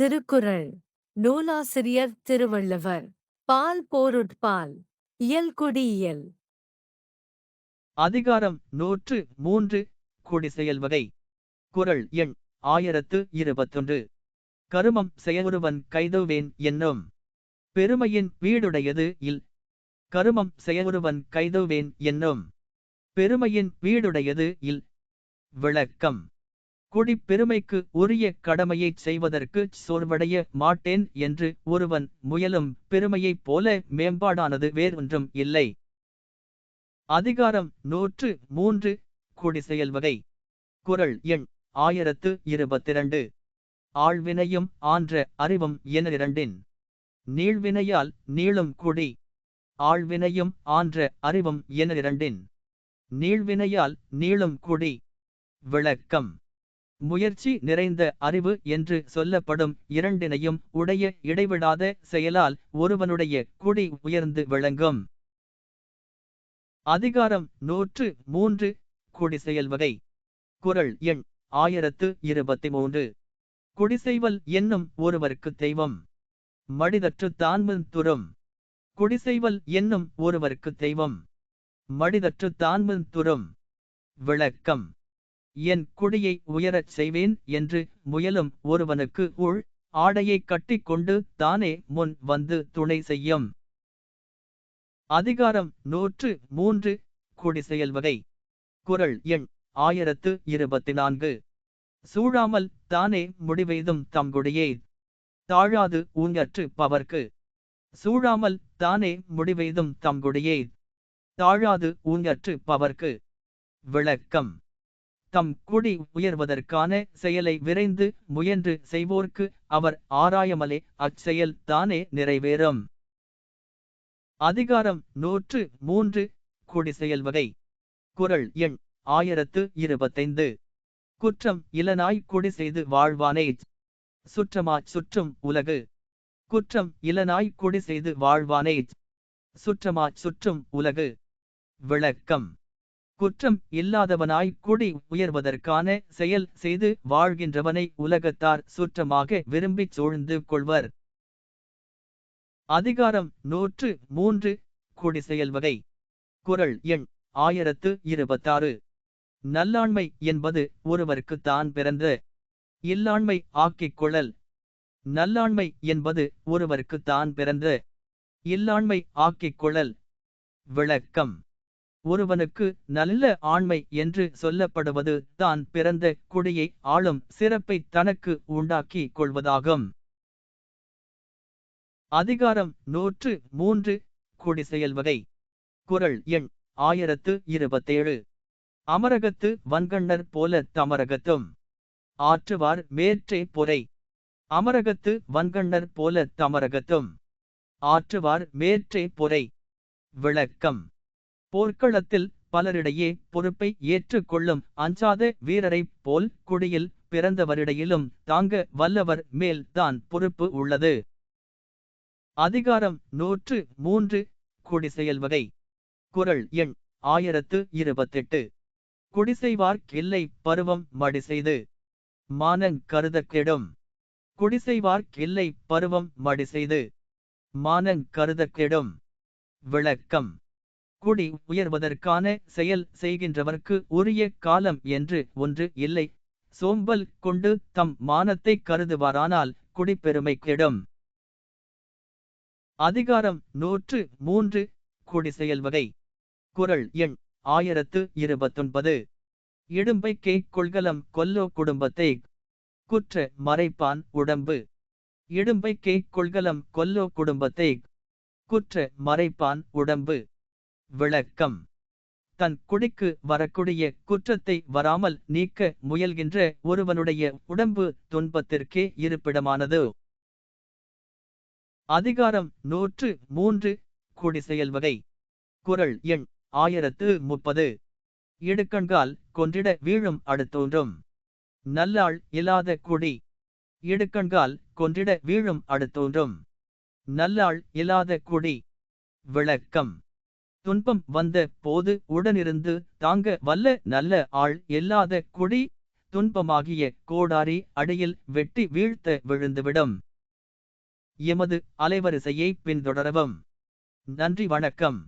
திருக்குறள். நூலாசிரியர் திருவள்ளுவர். பால் போருட்பால். இயல்குடியியல் அதிகாரம் நூற்று மூன்று. குடிசெயல் வகை. குறள் எண் ஆயிரத்து இருபத்தொன்று. கருமம் செயலுருவன் கைதுவேன் என்னும். பெருமையின் வீடுடையது இல். கருமம் செயலுருவன் கைதுவேன் என்னும். பெருமையின் வீடுடையது இல். விளக்கம். குடிப்பெருமைக்கு உரிய கடமையைச் செய்வதற்குச் சோர்வடைய மாட்டேன் என்று ஒருவன் முயலும் பெருமையைப் போல மேம்பாடானது வேறொன்றும் இல்லை. அதிகாரம் நூற்று மூன்று குடிசெயல் வகை. குறள் எண் ஆயிரத்து இருபத்திரண்டு. ஆழ்வினையும் ஆன்ற அறிவும் என இரண்டின் நீள்வினையால் நீளும் குடி. ஆழ்வினையும் ஆன்ற அறிவும் என இரண்டின் நீள்வினையால் நீளும் குடி. விளக்கம். முயற்சி நிறைந்த அறிவு என்று சொல்லப்படும் இரண்டினையும் உடைய இடைவிடாத செயலால் ஒருவனுடைய குடி உயர்ந்து விளங்கும். அதிகாரம் நூற்று மூன்று குடிசெயல் வகை. குறள் எண் ஆயிரத்து இருபத்தி மூன்று குடிசெய்வல் என்னும் ஒருவருக்கு தெய்வம். மடிதற்று தான்மன் துறும். குடிசெய்வல் என்னும் ஒருவருக்கு தெய்வம். மடிதற்று தான்மன் துறும். விளக்கம். என் குடியை உயரச் செய்வேன் என்று முயலும் ஒருவனுக்கு உள் ஆடையை கட்டிக்கொண்டு தானே முன் வந்து துணை செய்யும். அதிகாரம் நூற்று மூன்று குடிசெயல் வகை. குரல் எண் ஆயிரத்து இருபத்தி நான்கு சூழாமல் தானே முடிவெய்தும் தங்குடியே தாழாது ஊங்கற்று பவர்க்கு. சூழாமல் தானே முடிவெய்தும் தங்குடியே தாழாது ஊங்கற்று பவர்க்கு. விளக்கம். தம் குடி உயர்வதற்கான செயலை விரைந்து முயன்று செய்வோர்க்கு அவர் ஆராயமலே அச்செயல் தானே நிறைவேறும். அதிகாரம் நூற்று மூன்று குடிசெயல் வகை. குறள் எண் ஆயிரத்து இருபத்தைந்து. குற்றம் இளனாய் குடி செய்து வாழ்வானே. சுற்றமாச் சுற்றும் உலகு. குற்றம் இளனாய் குடி செய்து வாழ்வானே. சுற்றமாச் சுற்றும் உலகு. விளக்கம். குற்றம் இல்லாதவனாய் குடி உயர்வதற்கான செயல் செய்து வாழ்கின்றவனை உலகத்தார் சுற்றமாக விரும்பிச் சூழ்ந்து கொள்வர். அதிகாரம் நூற்று மூன்று குடிசெயல் வகை. குரல் எண் ஆயிரத்து இருபத்தாறு. நல்லாண்மை என்பது ஒருவருக்கு தான் பிறந்த இல்லாண்மை ஆக்கிக் கொள்ளல். நல்லாண்மை என்பது ஒருவருக்கு தான் பிறந்த இல்லாண்மை ஆக்கிக் கொள்ளல். விளக்கம். ஒருவனுக்கு நல்ல ஆண்மை என்று சொல்லப்படுவது தான் பிறந்த குடியை ஆளும் சிறப்பை தனக்கு உண்டாக்கி கொள்வதாகும். அதிகாரம் நூற்று மூன்று குடிசெயல் வகை. குரல் எண் ஆயிரத்து இருபத்தேழு. அமரகத்து வன்கண்ணர் போல தமரகத்தும். ஆற்றுவார் மேற்றே பொறை. அமரகத்து வன்கண்ணர் போல தமரகத்தும். ஆற்றுவார் மேற்றே பொறை. விளக்கம். போர்க்களத்தில் பலரிடையே பொறுப்பை ஏற்றுக்கொள்ளும் அஞ்சாத வீரரைப் போல் குடியில் பிறந்தவரிடையிலும் தாங்க வல்லவர் மேல் தான் பொறுப்பு உள்ளது. அதிகாரம் நூற்று மூன்று குடிசெயல் வகை. குரல் எண் ஆயிரத்து இருபத்தெட்டு. குடிசைவார் கில்லை பருவம் மடி செய்து. மானங் கருத கெடும் குடிசைவார் கில்லை பருவம் மடி செய்து. மானங் கருத கெடும் விளக்கம். குடி உயர்வதற்கான செயல் செய்கின்றவர்க்கு உரிய காலம் என்று ஒன்று இல்லை. சோம்பல் கொண்டு தம் மானத்தை கருதுவாரானால் குடிப்பெருமை கெடும். அதிகாரம் நூற்று மூன்று குடிசெயல் வகை. குரல் எண் ஆயிரத்து இருபத்தொன்பது. இடும்பைக்கே கொள்கலம் கொல்லோ குடும்பத்தை குற்ற மறைப்பான் உடம்பு. இடும்பைக்கே கொள்கலம் கொல்லோ குடும்பத்தை குற்ற மறைப்பான் உடம்பு. விளக்கம். தன் குடிக்கு வரக்கூடிய குற்றத்தை வராமல் நீக்க முயல்கின்ற ஒருவனுடைய உடம்பு துன்பத்திற்கே இருப்பிடமானது. அதிகாரம் நூற்று மூன்று குடிசெயல் வகை. குரல் எண் ஆயிரத்து முப்பது. இடுக்கண்கால் கொன்றிட வீழும் அடுத்தோன்றும். நல்லாள் இல்லாத குடி. இடுக்கண்கால் கொன்றிட வீழும் அடுத்தோன்றும். நல்லாள் இல்லாத குடி. விளக்கம். துன்பம் வந்த போது உடனிருந்து தாங்க வல்ல நல்ல ஆள் இல்லாத குடி துன்பமாகிய கோடாரி அடியில் வெட்டி வீழ்த்த விழுந்துவிடும். எமது அலைவரிசையை பின்தொடரவும். நன்றி வணக்கம்.